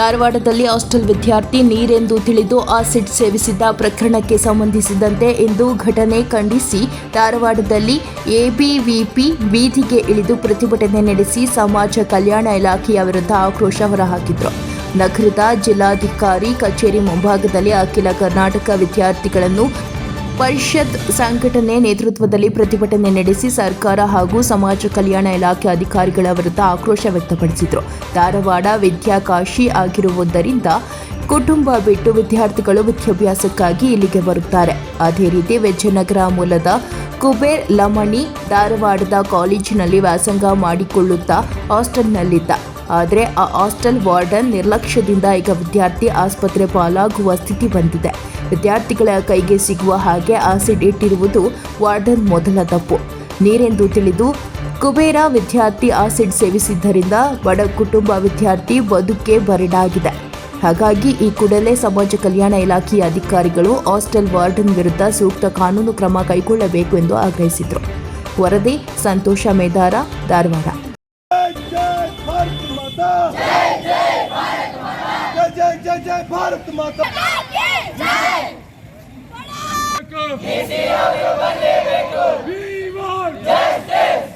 ಧಾರವಾಡದಲ್ಲಿ ಹಾಸ್ಟೆಲ್ ವಿದ್ಯಾರ್ಥಿ ನೀರೆಂದು ತಿಳಿದು ಆಸಿಡ್ ಸೇವಿಸಿದ್ದ ಪ್ರಕರಣಕ್ಕೆ ಸಂಬಂಧಿಸಿದಂತೆ ಇಂದು ಘಟನೆ ಖಂಡಿಸಿ ಧಾರವಾಡದಲ್ಲಿ ಎಬಿವಿಪಿ ಬೀದಿಗೆ ಇಳಿದು ಪ್ರತಿಭಟನೆ ನಡೆಸಿ ಸಮಾಜ ಕಲ್ಯಾಣ ಇಲಾಖೆಯ ವಿರುದ್ಧ ಆಕ್ರೋಶ ಹೊರಹಾಕಿದ್ರು. ನಗರದ ಜಿಲ್ಲಾಧಿಕಾರಿ ಕಚೇರಿ ಮುಂಭಾಗದಲ್ಲಿ ಅಖಿಲ ಕರ್ನಾಟಕ ವಿದ್ಯಾರ್ಥಿಗಳನ್ನು ಪರಿಷತ್ ಸಂಘಟನೆ ನೇತೃತ್ವದಲ್ಲಿ ಪ್ರತಿಭಟನೆ ನಡೆಸಿ ಸರ್ಕಾರ ಹಾಗೂ ಸಮಾಜ ಕಲ್ಯಾಣ ಇಲಾಖೆ ಅಧಿಕಾರಿಗಳ ವಿರುದ್ಧ ಆಕ್ರೋಶ ವ್ಯಕ್ತಪಡಿಸಿದರು. ಧಾರವಾಡ ವಿದ್ಯಾಕಾಶಿ ಆಗಿರುವುದರಿಂದ ಕುಟುಂಬ ಬಿಟ್ಟು ವಿದ್ಯಾರ್ಥಿಗಳು ವಿದ್ಯಾಭ್ಯಾಸಕ್ಕಾಗಿ ಇಲ್ಲಿಗೆ ಬರುತ್ತಾರೆ. ಅದೇ ರೀತಿ ವಿಜಯನಗರ ಮೂಲದ ಕುಬೇರ್ ಲಮಣಿ ಧಾರವಾಡದ ಕಾಲೇಜಿನಲ್ಲಿ ವ್ಯಾಸಂಗ ಮಾಡಿಕೊಳ್ಳುತ್ತಾ ಹಾಸ್ಟೆಲ್ನಲ್ಲಿದ್ದ ಆದರೆ ಆ ಹಾಸ್ಟೆಲ್ ವಾರ್ಡನ್ ನಿರ್ಲಕ್ಷ್ಯದಿಂದ ಈಗ ವಿದ್ಯಾರ್ಥಿ ಆಸ್ಪತ್ರೆ ಪಾಲಾಗುವ ಸ್ಥಿತಿ ಬಂದಿದೆ. ವಿದ್ಯಾರ್ಥಿಗಳ ಕೈಗೆ ಸಿಗುವ ಹಾಗೆ ಆಸಿಡ್ ಇಟ್ಟಿರುವುದು ವಾರ್ಡನ್ ಮೊದಲ ತಪ್ಪು. ನೀರೆಂದು ತಿಳಿದು, ಕುಬೇರ ವಿದ್ಯಾರ್ಥಿ ಆಸಿಡ್ ಸೇವಿಸಿದ್ದರಿಂದ ಬಡ ಕುಟುಂಬ ವಿದ್ಯಾರ್ಥಿ ಬದುಕೆ ಬರಡಾಗಿದೆ. ಹಾಗಾಗಿ ಈ ಕೂಡಲೇ ಸಮಾಜ ಕಲ್ಯಾಣ ಇಲಾಖೆಯ ಅಧಿಕಾರಿಗಳು ಹಾಸ್ಟೆಲ್ ವಾರ್ಡನ್ ವಿರುದ್ಧ ಸೂಕ್ತ ಕಾನೂನು ಕ್ರಮ ಕೈಗೊಳ್ಳಬೇಕು ಎಂದು ಆಗ್ರಹಿಸಿದರು. ವರದಿ, ಸಂತೋಷ ಮೇದಾರ, ಧಾರವಾಡ. माता जय जय भारत माता जय जय जय भारत माता जय जय